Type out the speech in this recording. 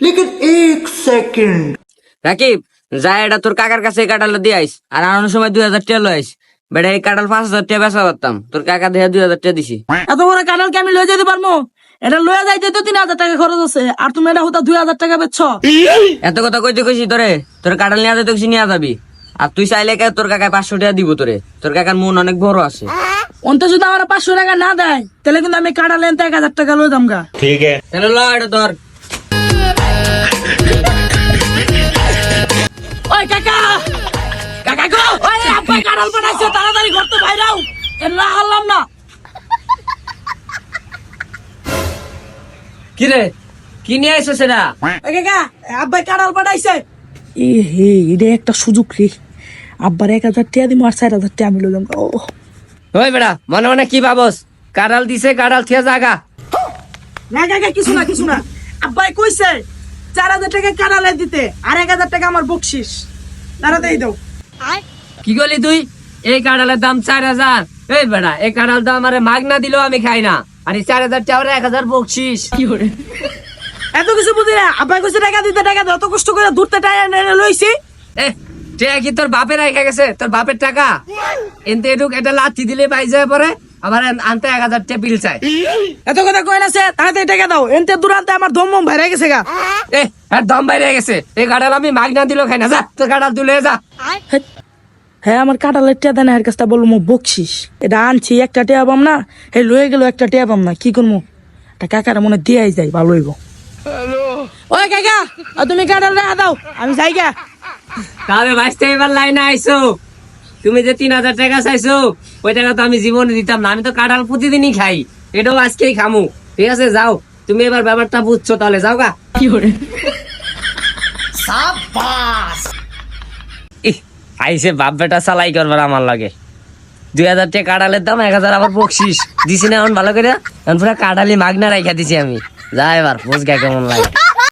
লেকিন এক সেকেন্ড। রাকিব যা এটা তোর কাকার কাছে কাটালে দিয়ে আইস আর আনানোর সময় দুই হাজার টাকা লইস বেটা এই কাটাল পাঁচ হাজার টাকা বেচা পারতাম তোর কাকা দেহা দুই হাজার টাকা দিছি। এত বড় কাটাল কি আমি লয়ে যেতে পারব? এটা লয়ে যাইতে তো তিন হাজার টাকা খরচ আছে আর তুমি এটা হতা দুই হাজার টাকা এত কথা কইতে কইছি তোরে তোর কাটাল নিয়ে যাইতে কইছি নিয়ে যাবি। আর তুই চাইলে কে তোর কাকায় পাঁচশো টাকা দিব তোরে। তোর কাকার মন অনেক বড় আছে। অন্তত যদি আমার পাঁচশো টাকা না দেয় তাহলে কিন্তু আমি কাটালে এক হাজার টাকা লয়ে যাম গা ঠিক আছে। তাহলে ল এটা ধর ওই কাকা! কাকা গো! ওই আপা কাঁঠাল পাঠাইছে তাড়াতাড়ি ঘর তো বাইরাও এলা হারলাম না। কি রে? কি নিয়ে আইসো সেটা ওই কাকা আব্বাই কাঁঠাল পাঠাইছে এ হে এটা একটা সুযোগ রে। আব্বার এক হাজার টাকা দিব আর চার হাজার টাকা আমি দামগা ও। ওই বেটা মনে মনে কি ভাবস? কাঁঠাল দিছে কাঁঠাল থিয়া জাগা না কাকা কিছু না কিছু না। আব্বাই কইছে চার হাজার টাকা কাঁঠালে দিতে? আর এক হাজার টাকা আমার বকশিস। তাড়াতাড়ি দাও। কি করলি তুই? এই কাঁঠালের দাম চার হাজার। এই বেটা এই কাঁঠাল দাম আমারে মাগনা দিলেও আমি খাই না। আর এই চার হাজার টাকা এক হাজার বকশিস। কি করে? এত কিছু বুঝি না। আব্বাই কইছে টাকা দিতে টাকা দাও কষ্ট করে দূরতে টাকা এনে লইছি? এ টাকা কি তোর বাপের রেখে গেছে? তোর বাপের টাকা? এনতে এটুক এটা লাথি দিলে পাই যায় পরে। আবার আনতে এক হাজার টাকা বিল চাই। এত কথা কই না সে তাড়াতাড়ি টাকা দাও। এনতে দূরান্তে আমার দম মম ভাইরা গেছে গা। এ আর দম বাইরে গেছে। এই কাঁঠাল আমি মাগনা দিলেও খাই না। যা তোর কাঁঠাল তুলে যা। হ্যাঁ আমার কাঁঠালের টিয়া দেন এর কাছটা বলল মো বকশিস। এটা আনছি একটা টিয়া পাম না হে লয়ে গেল একটা টিয়া পাম না কি করব তা কাকার মনে দিয়াই যায় ভালো হইব। ওই কাকা তুমি কাঁঠাল রেখা দাও আমি যাই গা। তবে বাঁচতে এবার লাইনে আইসো তুমি যে তিন হাজার টাকা চাইছো ওই টাকা তো আমি জীবনে দিতাম না। আমি তো কাঁঠাল প্রতিদিনই খাই। এটাও আজকেই খামু। ঠিক আছে যাও। তুমি এবার ব্যাপারটা বুঝছ তাহলে যাও গা। কি করে? আইসে বাপ বেটা চালাই করবার আমার লাগে। দুই হাজার টাকা কাঁঠালের দাম এক হাজার আবার বকশিস। দিছি না এখন ভালো করে এখন পুরো কাঁঠালি মাগনা রাখা দিছি আমি। যা এবার বুঝ গা কেমন লাগে।